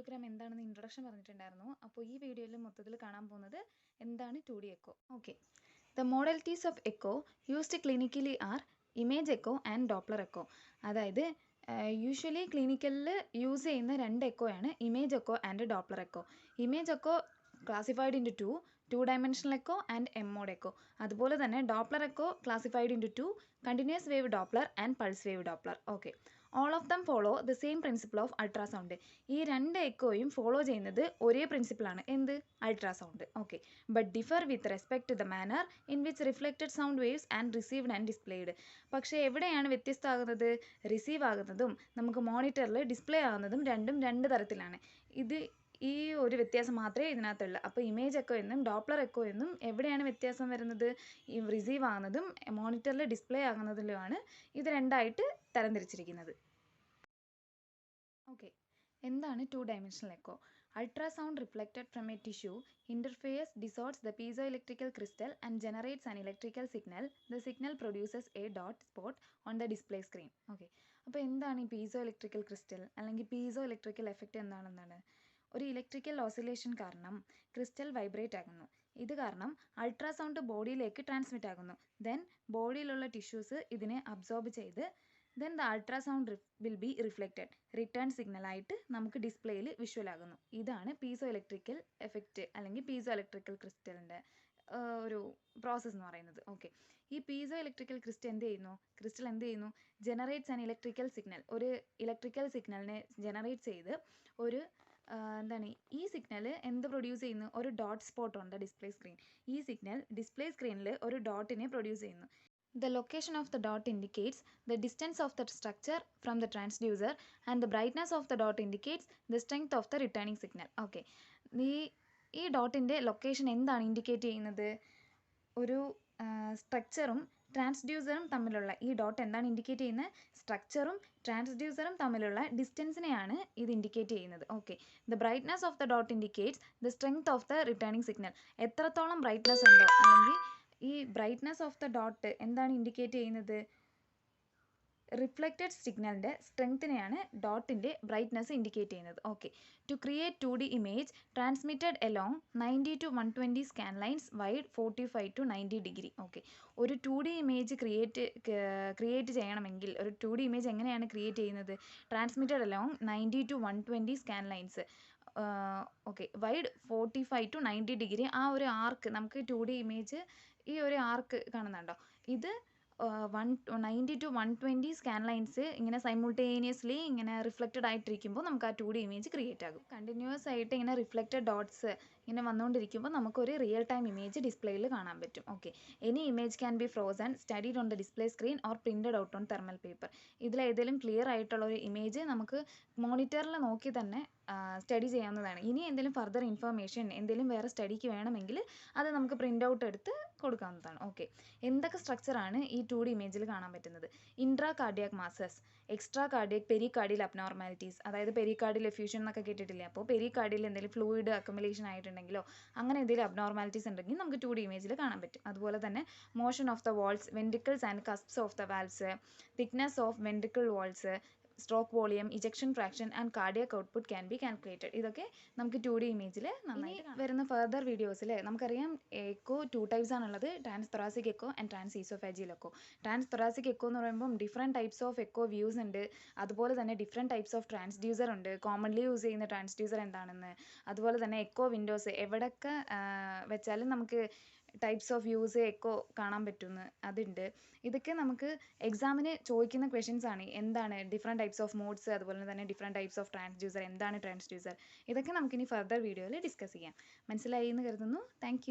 എക്കോഗ്രാം എന്താണെന്ന് ഇൻട്രൊഡക്ഷൻ പറഞ്ഞിട്ടുണ്ടായിരുന്നു. അപ്പോൾ ഈ വീഡിയോയിൽ മൊത്തത്തിൽ കാണാൻ പോകുന്നത് എന്താണ് two D echo okay the modalities of echo used clinically are image echo and Doppler echo അതായത് യൂഷ്വലി ക്ലിനിക്കലിൽ യൂസ് ചെയ്യുന്ന രണ്ട് എക്കോയാണ് image echo and Doppler echo image echo classified into two two dimensional echo and M mode echo അതുപോലെ തന്നെ Doppler echo classified into two continuous wave Doppler and pulse wave Doppler okay all of them follow the same principle of ultrasound ഈ രണ്ട് എക്കോയും follow ചെയ്യുന്നത് ഒരേ പ്രിൻസിപ്പിളാണ് എന്ത്? Ultrasound okay but differ with respect to the manner in which reflected sound waves and received and displayed പക്ഷേ എവിടെയാണ് വ്യത്യസ്തമാകുന്നത്? Receive ആകുന്നതും നമുക്ക് മോണിറ്ററിൽ display ആകുന്നതും രണ്ടും രണ്ട് തരത്തിലാണ്. ഇത് ഈ ഒരു വ്യത്യാസം മാത്രമേ ഇതിനകത്തുള്ളൂ. അപ്പോൾ ഇമേജ് എക്കോ എന്നും ഡോപ്ലർ എക്കോ എന്നും എവിടെയാണ് വ്യത്യാസം വരുന്നത്? ഈ റിസീവ് ആകുന്നതും മോണിറ്ററിൽ ഡിസ്പ്ലേ ആകുന്നതിലുമാണ് ഇത് രണ്ടായിട്ട് തരംതിരിച്ചിരിക്കുന്നത്. ഓക്കെ എന്താണ് two dimensional echo ultrasound reflected from a tissue interface distorts the piezo electrical crystal and generates an electrical signal the signal produces a dot spot on the display screen okay അപ്പോൾ എന്താണ് ഈ piezo electrical crystal അല്ലെങ്കിൽ piezo electrical effect എന്താണെന്നാണ്? ഒരു electrical oscillation കാരണം crystal vibrate ആകുന്നു. ഇത് കാരണം അൾട്രാസൗണ്ട് ബോഡിയിലേക്ക് ട്രാൻസ്മിറ്റ് ആകുന്നു. ദെൻ ബോഡിയിലുള്ള ടിഷ്യൂസ് ഇതിനെ അബ്സോർബ് ചെയ്ത് then the ultrasound will be reflected return signal ആയിട്ട് നമുക്ക് ഡിസ്പ്ലേയിൽ വിഷ്വൽ ആകുന്നു. ഇതാണ് പീസോ ഇലക്ട്രിക്കൽ എഫക്റ്റ് അല്ലെങ്കിൽ പീസോ ഇലക്ട്രിക്കൽ ക്രിസ്റ്റലിന്റെ ഒരു പ്രോസസ്സ് എന്ന് പറയുന്നത്. ഓക്കെ ഈ പീസോ ഇലക്ട്രിക്കൽ ക്രിസ്റ്റൽ എന്ത് ചെയ്യുന്നു? ക്രിസ്റ്റൽ എന്ത് ചെയ്യുന്നു? ജനറേറ്റ്സ് ആൻ ഇലക്ട്രിക്കൽ സിഗ്നൽ ഒരു ഇലക്ട്രിക്കൽ സിഗ്നലിനെ ജനറേറ്റ് ചെയ്ത് ഒരു എന്താണ് ഈ സിഗ്നൽ എന്ത് പ്രൊഡ്യൂസ് ചെയ്യുന്നു? ഒരു ഡോട്ട് സ്പോട്ട് ഉണ്ട് ഡിസ്പ്ലേ സ്ക്രീൻ ഈ സിഗ്നൽ ഡിസ്പ്ലേ സ്ക്രീനിൽ ഒരു ഡോട്ടിനെ പ്രൊഡ്യൂസ് ചെയ്യുന്നു. The location of the dot indicates the distance of the structure from the transducer and the brightness of the dot indicates the strength of the returning signal okay ഈ ഈ ഡോട്ടിന്റെ location എന്താണ് indicate ചെയ്യുന്നത്? ഒരു സ്ട്രക്ചറും ട്രാൻസ്ഡ്യൂസറും തമ്മിലുള്ള ഈ dot എന്താണ് indicate ചെയ്യുന്നത്? സ്ട്രക്ചറും ട്രാൻസ്ഡ്യൂസറും തമ്മിലുള്ള ഡിസ്റ്റൻസിനെയാണ് ഇത് ഇൻഡിക്കേറ്റ് ചെയ്യുന്നത്. Okay the brightness of the dot indicates the strength of the returning signal എത്രത്തോളം ബ്രൈറ്റ്നസ് ഉണ്ടോ? അല്ലെങ്കിൽ ഈ ബ്രൈറ്റ്നസ് ഓഫ് ദ ഡോട്ട് എന്താണ് ഇൻഡിക്കേറ്റ് ചെയ്യുന്നത്? റിഫ്ലക്റ്റഡ് സിഗ്നലിന്റെ സ്ട്രെങ്ത്തിനെയാണ് ഡോട്ടിന്റെ ബ്രൈറ്റ്നസ് ഇൻഡിക്കേറ്റ് ചെയ്യുന്നത്. Okay to create two D image transmitted along ninety to one twenty scan lines wide forty five to ninety degree okay ഒരു two D image create create ചെയ്യണമെങ്കിൽ ഒരു two D image എങ്ങനെയാണ് create ചെയ്യുന്നത്? Transmitted along ninety to one twenty scan lines okay wide forty five to ninety degree ആ ഒരു ആർക്ക് നമുക്ക് to D image ഈ ഒരു ആർക്ക് കാണുന്നുണ്ടോ? ഇത് one ninety to one twenty scan lines ഇങ്ങനെ സൈമുൾട്ടേനിയസ്ലി ഇങ്ങനെ റിഫ്ലക്റ്റഡ് ആയിട്ടിരിക്കുമ്പോൾ നമുക്ക് ആ ടു ഡി ഇമേജ് ക്രിയേറ്റ് ആകും. കണ്ടിന്യൂസ് ആയിട്ട് ഇങ്ങനെ റിഫ്ലക്റ്റഡ് ഡോട്ട്സ് ഇങ്ങനെ വന്നുകൊണ്ടിരിക്കുമ്പോൾ നമുക്കൊരു റിയൽ ടൈം ഇമേജ് ഡിസ്പ്ലേയിൽ കാണാൻ പറ്റും. Okay any image can be frozen studied on the display screen or printed out on thermal paper ഇതിലേതെങ്കിലും ക്ലിയർ ആയിട്ടുള്ള ഒരു ഇമേജ് നമുക്ക് മോണിറ്ററിൽ നോക്കി തന്നെ സ്റ്റഡി ചെയ്യാവുന്നതാണ്. ഇനി എന്തെങ്കിലും ഫർദർ ഇൻഫർമേഷൻ എന്തെങ്കിലും വേറെ സ്റ്റഡിക്ക് വേണമെങ്കിൽ അത് നമുക്ക് പ്രിന്റ് ഔട്ട് എടുത്ത് കൊടുക്കാവുന്നതാണ്. ഓക്കെ എന്തൊക്കെ സ്ട്രക്ചറാണ് ഈ ടു ഡി ഇമേജിൽ കാണാൻ പറ്റുന്നത്? Intra cardiac masses extra cardiac pericardial abnormalities അതായത് പെരികാർഡിയൽ എഫ്യൂഷൻ എന്നൊക്കെ കേട്ടിട്ടില്ലേ? അപ്പോൾ പെരികാർഡിയൽ എന്തെങ്കിലും ഫ്ലൂയിഡ് അക്കമലേഷൻ ആയിട്ടുണ്ടെങ്കിലോ അങ്ങനെ എന്തെങ്കിലും അബ്നോർമാലിറ്റീസ് ഉണ്ടെങ്കിൽ നമുക്ക് ടു ഡി ഇമേജിൽ കാണാൻ പറ്റും. അതുപോലെ തന്നെ motion of the walls ventricles and cusps of the valves thickness of ventricle walls stroke volume ejection fraction and cardiac output can be calculated ഇതൊക്കെ നമുക്ക് ടു ഡി ഇമേജിൽ നന്നായിട്ട് വരുന്ന ഫർദർ വീഡിയോസിൽ നമുക്കറിയാം എക്കോ ടു ടൈപ്സ് ആണുള്ളത്. Trans thoracic echo and trans oesophageal echo trans thoracic echo എന്ന് പറയുമ്പം different types of echo views ഉണ്ട്. അതുപോലെ തന്നെ ഡിഫറെന്റ് ടൈപ്സ് ഓഫ് ട്രാൻസ്ഡ്യൂസർ ഉണ്ട്. കോമൺലി യൂസ് ചെയ്യുന്ന ട്രാൻസ്ഡ്യൂസർ എന്താണെന്ന്. അതുപോലെ തന്നെ എക്കോ വിൻഡോസ് എവിടെയൊക്കെ വെച്ചാലും നമുക്ക് ടൈപ്സ് ഓഫ് യൂസ് എക്കോ കാണാൻ പറ്റുമെന്ന് അതുണ്ട്. ഇതൊക്കെ നമുക്ക് എക്സാമിന് ചോദിക്കുന്ന ക്വസ്റ്റ്യൻസ് ആണ്. എന്താണ് ഡിഫറെന്റ് ടൈപ്സ് ഓഫ് മോഡ്സ് അതുപോലെ തന്നെ ഡിഫറെന്റ് ടൈപ്സ് ഓഫ് ട്രാൻസ്ഡ്യൂസർ എന്താണ് ട്രാൻസ്ഡ്യൂസർ ഇതൊക്കെ നമുക്കിനി ഫർദർ വീഡിയോയിൽ ഡിസ്കസ് ചെയ്യാം. മനസ്സിലായി എന്ന് കരുതുന്നു. താങ്ക്